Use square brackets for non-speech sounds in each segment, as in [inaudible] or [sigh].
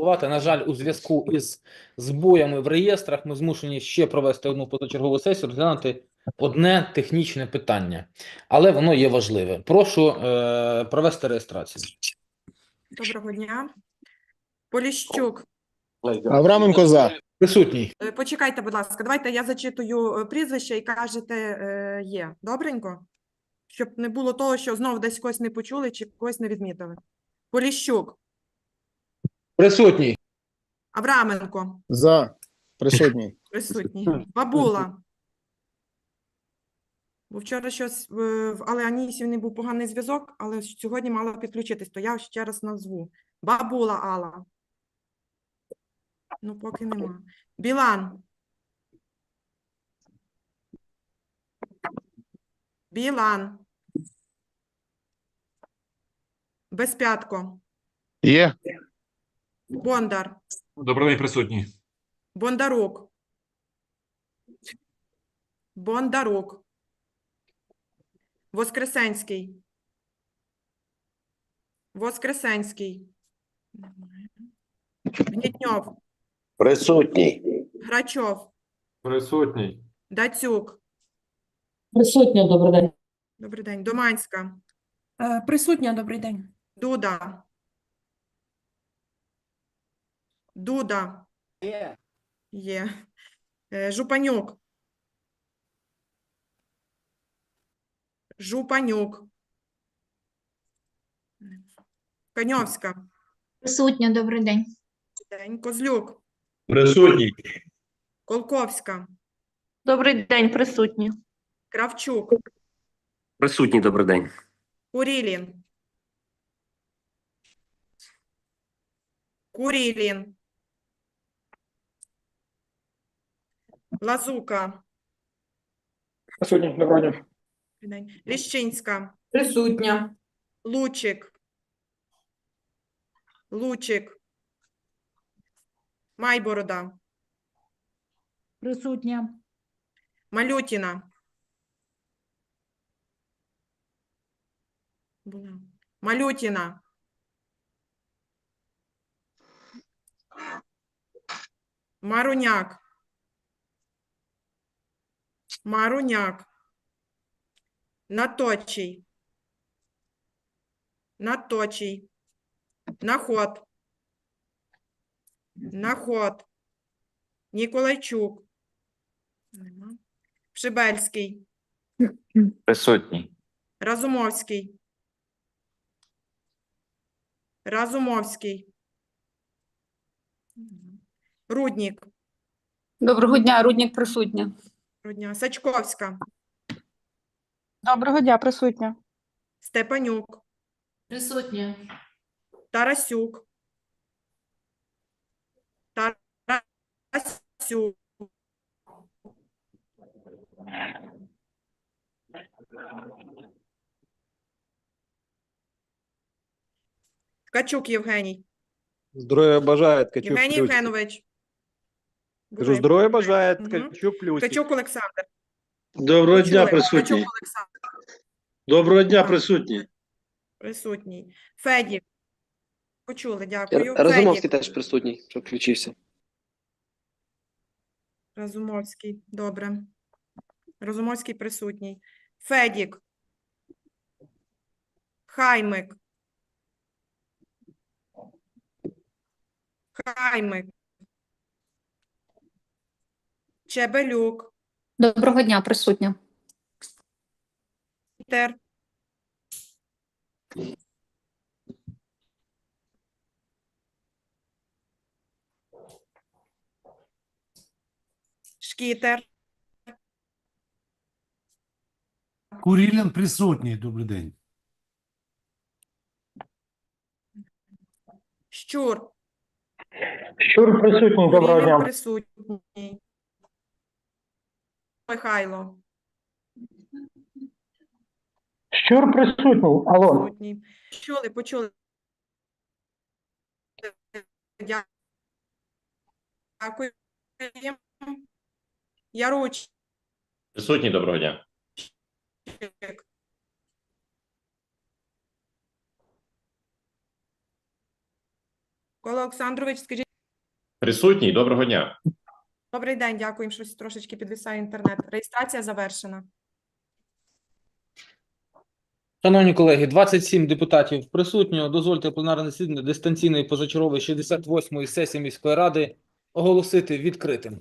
турбувати. На жаль, у зв'язку із збоями в реєстрах ми змушені ще провести одну позачергову сесію, розглянути одне технічне питання, але воно є важливе. Прошу е, провести реєстрацію. Доброго дня. Поліщук. Авраменко за. Присутній. Е, Почекайте, будь ласка, давайте я зачитую е, прізвище і кажете е, є. Добренько? Щоб не було того, що знову десь когось не почули чи когось не відмітили. Поліщук, Присутній. Авраменко, За. Присутній. [laughs] присутній. Бабула. Бо вчора щось, е, в- але Анісів не був поганий зв'язок, але сьогодні мала підключитись, то я ще раз назву. Бабула Алла. Ну, поки нема. Білан. Білан. Безпятко. Є. Бондар. Добрий день, присутній. Бондарук. Бондарук. Воскресенський. Воскресенський. Гнітньов. Присутній. Грачов. Присутній. Дацюк. Присутня, добрий день. Добрий день. Доманська. Е, Присутня, добрий день. Дуда. Дуда. Є. Е, Жупанюк. Жупанюк. Каньовська. Присутня, добрий день. День. Козлюк. Присутній. Колковська. Добрий день, присутні. Кравчук. Присутній, добрий день. Курілін. Курілін. Лазука. Присутній. Доброго дня. Добрий день. Ліщинська. Присутня. Лучик. Лучик. Майборода. Присутня. Малютіна. Була. Малютіна. Маруняк. Маруняк. Наточий. Наточий. Наход. Наход. Ніколайчук. Пшибельський. Присутній. Разумовський. Разумовський. Руднік. Доброго дня, Рудник присутня. Рудня. Сачковська. Доброго дня, присутня. Степанюк. Присутня. Тарасюк. Тарасюк. Ткачук Євгеній. Здоров'я бажає Ткачук Євгеній. Євгенович. Кажу, здоров'я бажає Ткачук Плюс. Ткачук Олександр. Доброго дня, Почули. присутній. Ткачук Олександр. Доброго дня, присутній. Присутній. Федік. Почули, дякую. Разумовський Федік. теж присутній, що включився. Разумовський. Добре. Разумовський присутній. Федік. Хаймик. Хаймик. Чебелюк. Доброго дня, присутня. Пітер. Шкітер. Курілін присутній. Добрий день. Щур. Щур присутній. Доброго Курілін дня. присутній. Михайло. Щур присутній. Алло. Присутній. Чули, почули. Дякую. Яручик. Присутній, доброго дня. Микола Олександрович, скажіть. Присутній, доброго дня. Добрий день, дякую. Щось трошечки підвисає інтернет. Реєстрація завершена. Шановні колеги, 27 депутатів присутньо. Дозвольте пленарне засідання дистанційної позачергової 68-ї сесії міської ради оголосити відкритим.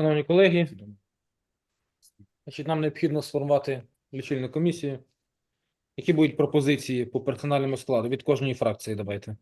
Шановні колеги, значить, нам необхідно сформувати лічильну комісію. Які будуть пропозиції по персональному складу від кожної фракції? Давайте.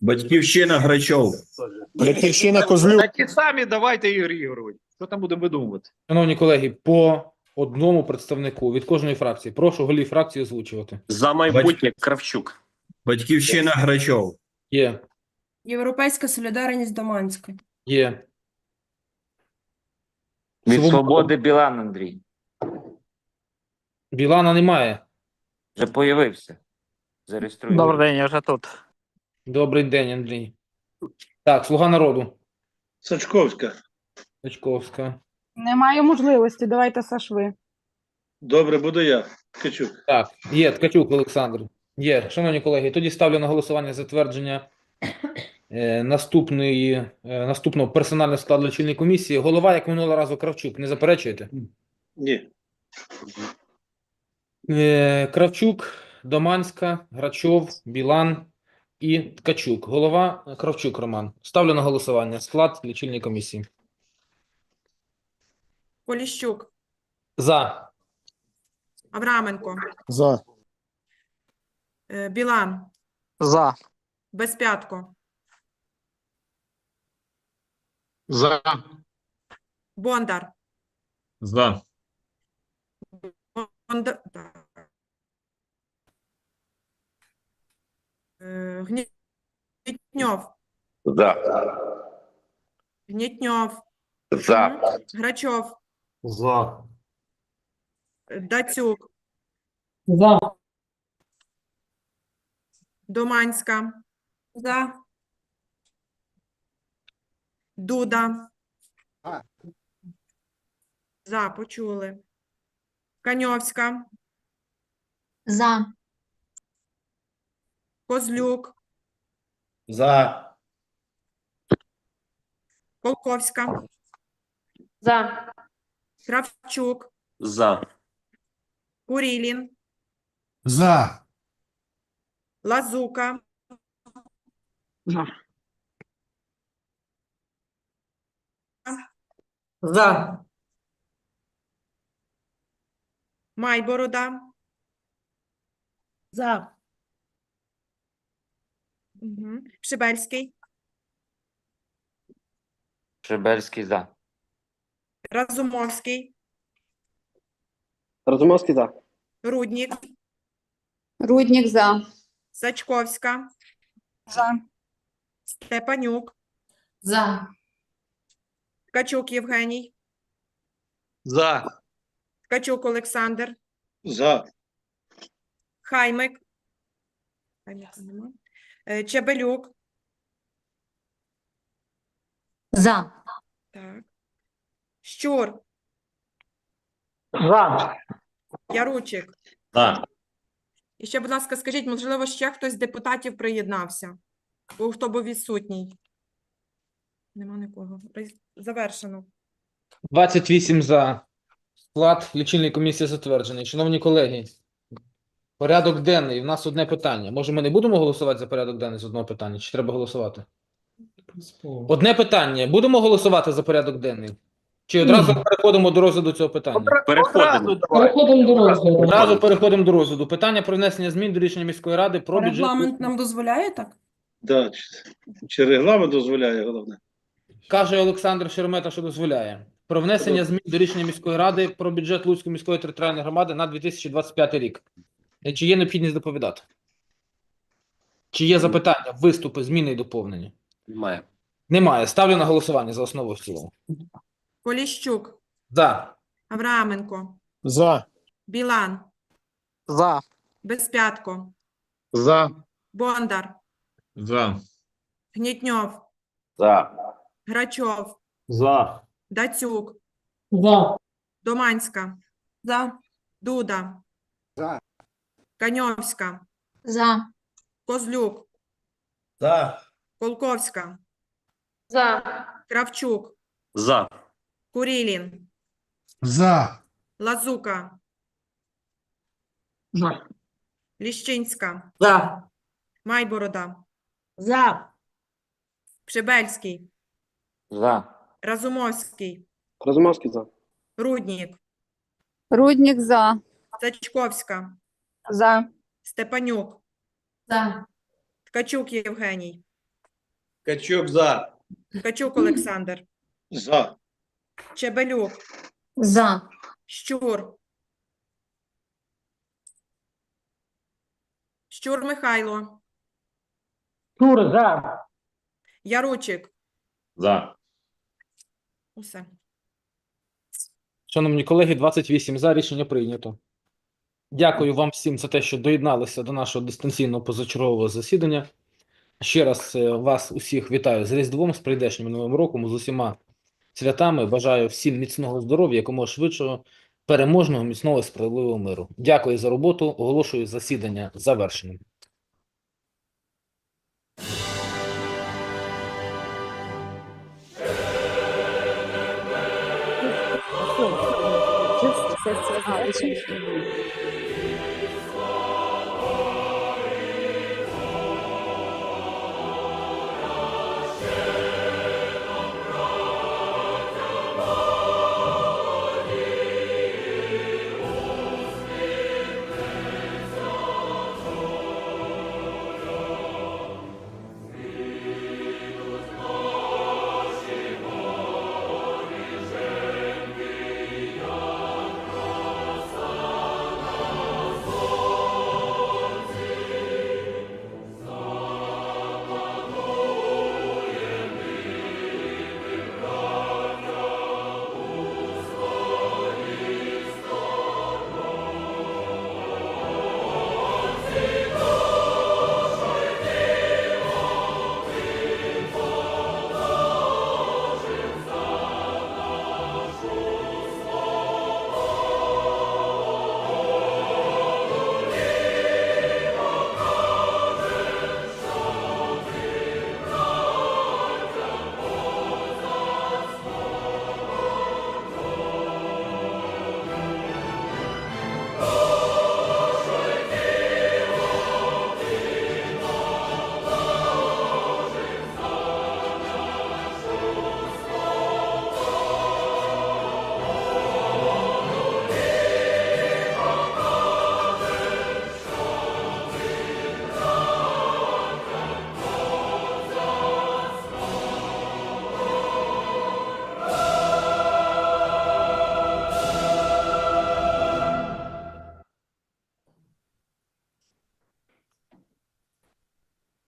Батьківщина Грачов. Батьківщина Козлюк. Та ті самі давайте, Ігор Ігорович. Що там будемо видумувати? Шановні колеги, по одному представнику від кожної фракції. Прошу голів фракції озвучувати. За майбутнє Кравчук. Батьківщина Грачов. Є, Європейська солідарність Доманська. є. Від Свобода. свободи Білан Андрій. Білана немає. Вже появився. Зареєструй. день, я вже тут. Добрий день, Андрій. Так, слуга народу. Сачковська. Очковська. Немає можливості, давайте Сашви. Добре, буду я. Ткачук. Так, є Ткачук Олександр. Є. Шановні колеги, тоді ставлю на голосування затвердження наступної, е, наступного персонального складу лічильної комісії. Голова, як минулого разу, Кравчук. Не заперечуєте? Ні. Е, Кравчук, Доманська, Грачов, Білан і Ткачук. Голова е, Кравчук Роман. Ставлю на голосування склад лічильної комісії. Поліщук, За. Авраменко, За. е, Білан, За. Безпятко, За. Бондар, За. Бондар. так. Е, Гнітньов, За. Гнітньов, За. Мгм. Грачов, За. е, Дацюк, За. Доманська, За. Дуда. А. За, почули. Каньовська, За. Козлюк, За. Колковська, За. Кравчук, За. Курілін, За. Лазука, За. Майборода, За. Угу. Пшибельський, Шебельський за. Разумовський, Разумовський за. Руднік, Руднік за. Сачковська, За. Степанюк, За. Ткачук Євгеній, За. Ткачук Олександр, За. Хаймик, Хаймика нема. Е, Чебелюк, За. так. Щур, За. Яручик. За. І ще, будь ласка, скажіть, можливо, ще хтось з депутатів приєднався? Бо хто був відсутній? Нема нікого. Реєс- Завершено. 28 за. Склад лічильної комісії затверджений. Шановні колеги, порядок денний. У нас одне питання. Може, ми не будемо голосувати за порядок денний з одного питання? Чи треба голосувати? Одне питання. Будемо голосувати за порядок денний? Чи одразу переходимо до розгляду цього питання? Переходимо. Переходимо до розгляду. Одразу переходимо до розгляду. Питання про внесення змін до рішення міської ради про бюджет. Регламент нам дозволяє так? Да. Чи, чи регламент дозволяє, головне? Каже Олександр Шеремета, що дозволяє. Про внесення змін до рішення міської ради про бюджет Луцької міської територіальної громади на 2025 рік. Е, Чи є необхідність доповідати? Чи є запитання, виступи, зміни і доповнення? Немає. Немає. Ставлю на голосування за основу в цілому. Поліщук, За. Авраменко, За. Білан, За. Безпятко, За. Бондар, За. Гнітньов, За. Грачов, За. Дацюк, За. Доманська, За. Дуда, За. Каньовська, За. Козлюк, За. Колковська, За. Кравчук, За. Курілін, За. Лазука, За. Ліщинська, За. Майборода, За. Пшебельський, За. Разумовський, Разумовський за. Руднік, Руднік за. Сачковська, За. Степанюк, За. Ткачук Євгеній, Качук за. Ткачук Олександр, За. Чебелюк, За. Щур, Щур Михайло, Тур за. Яручик, За. Усе. Шановні колеги, 28 за. Рішення прийнято. Дякую вам всім за те, що доєдналися до нашого дистанційного позачергового засідання. Ще раз е, вас усіх вітаю з Різдвом, з прийдешнім новим роком, з усіма святами. Бажаю всім міцного здоров'я, якомога швидшого, переможного, міцного і справедливого миру. Дякую за роботу. Оголошую засідання завершеним. 在做好了准备。